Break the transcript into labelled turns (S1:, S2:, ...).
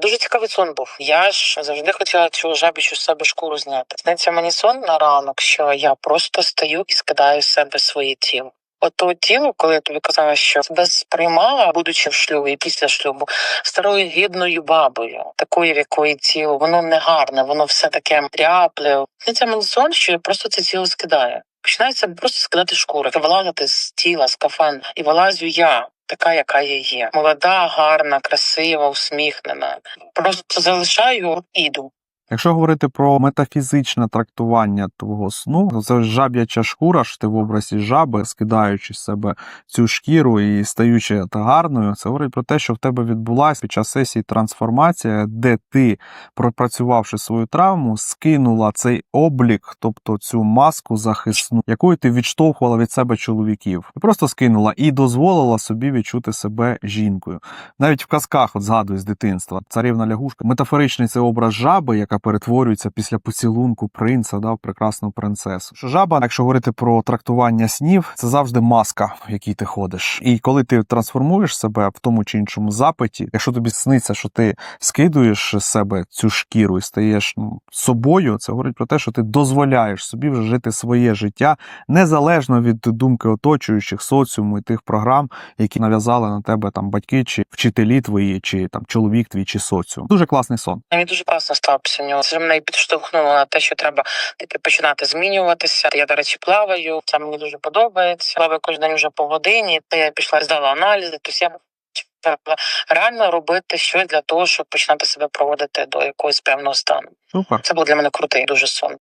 S1: Дуже цікавий сон був. Я ж завжди хотіла цю жабічу з себе шкуру зняти. Сниться мені сон на ранок, що я просто стою і скидаю з себе своє тіло. От то тіло, коли я тобі казала, що себе сприймала, будучи в шлюбі і після шлюбу, старою гідною бабою, такою, в якої тіло, воно не гарне, воно все таке тряпле. Сниться мені сон, що я просто це тіло скидаю. Починається просто скидати шкуру, вилазити з тіла, з кафан, і вилазю я. Така, яка я є, молода, гарна, красива, усміхнена. Просто залишаю, іду.
S2: Якщо говорити про метафізичне трактування твого сну, то це жаб'яча шкура, що ти в образі жаби, скидаючи з себе цю шкіру і стаючи та гарною, це говорить про те, що в тебе відбулася під час сесії трансформація, де ти, пропрацювавши свою травму, скинула цей облік, тобто цю маску захисну, якою ти відштовхувала від себе чоловіків, і просто скинула і дозволила собі відчути себе жінкою. Навіть в казках, от згадую з дитинства, царівна лягушка, метафоричний це образ жаби, яка перетворюється після поцілунку принца, да, в прекрасну принцесу. Що жаба, якщо говорити про трактування снів, це завжди маска, в якій ти ходиш. І коли ти трансформуєш себе в тому чи іншому запиті, якщо тобі сниться, що ти скидуєш з себе цю шкіру і стаєш ну, собою, це говорить про те, що ти дозволяєш собі вже жити своє життя незалежно від думки оточуючих соціуму і тих програм, які нав'язали на тебе там батьки чи вчителі твої, чи там чоловік твій, чи соціум. Дуже класний сон.
S1: Мені дуже класно стало нього. Це мене підштовхнуло на те, що треба таки починати змінюватися. Я, до речі, плаваю. Це мені дуже подобається. Плаваю кожен день вже по годині. Та я пішла здала аналізи. Тобто я треба реально робити щось для того, щоб починати себе проводити до якогось певного стану.
S2: Супер.
S1: Це був для мене крутий дуже сон.